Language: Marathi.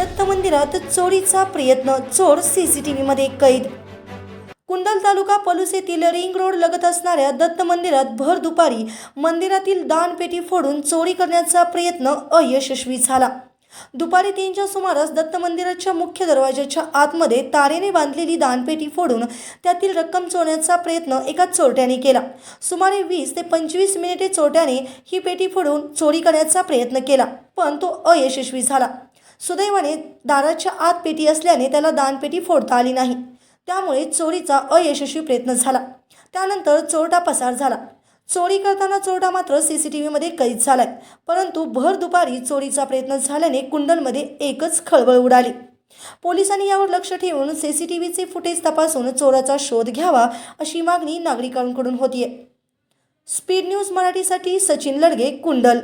दत्त मंदिरात चोरीचा प्रयत्न चोर सी सी टी व्हीमध्ये कैद. कुंडल तालुका पलूस येथील रिंग रोड लगत असणाऱ्या दत्त मंदिरात भर दुपारी मंदिरातील दानपेटी फोडून चोरी करण्याचा प्रयत्न अयशस्वी झाला. दुपारी तीनच्या सुमारास दत्त मंदिराच्या मुख्य दरवाजाच्या आतमध्ये तारेने बांधलेली दानपेटी फोडून त्यातील रक्कम चोरण्याचा प्रयत्न एका चोरट्याने केला. सुमारे वीस ते पंचवीस मिनिटे चोरट्याने ही पेटी फोडून चोरी करण्याचा प्रयत्न केला पण तो अयशस्वी झाला. सुदैवाने दाराच्या आत पेटी असल्याने त्याला दानपेटी फोडता आली नाही. त्यामुळे चोरीचा अयशस्वी प्रयत्न झाला. त्यानंतर चोरटा पसार झाला. चोरी करताना चोरटा मात्र सी सी टी व्हीमध्ये कैद झालाय. परंतु भर दुपारी चोरीचा प्रयत्न झाल्याने कुंडलमध्ये एकच खळबळ उडाली. पोलिसांनी यावर लक्ष ठेवून सी सी टी व्हीचे फुटेज तपासून चोराचा शोध घ्यावा अशी मागणी नागरिकांकडून होतीये. स्पीड न्यूज मराठीसाठी सचिन लडगे कुंडल.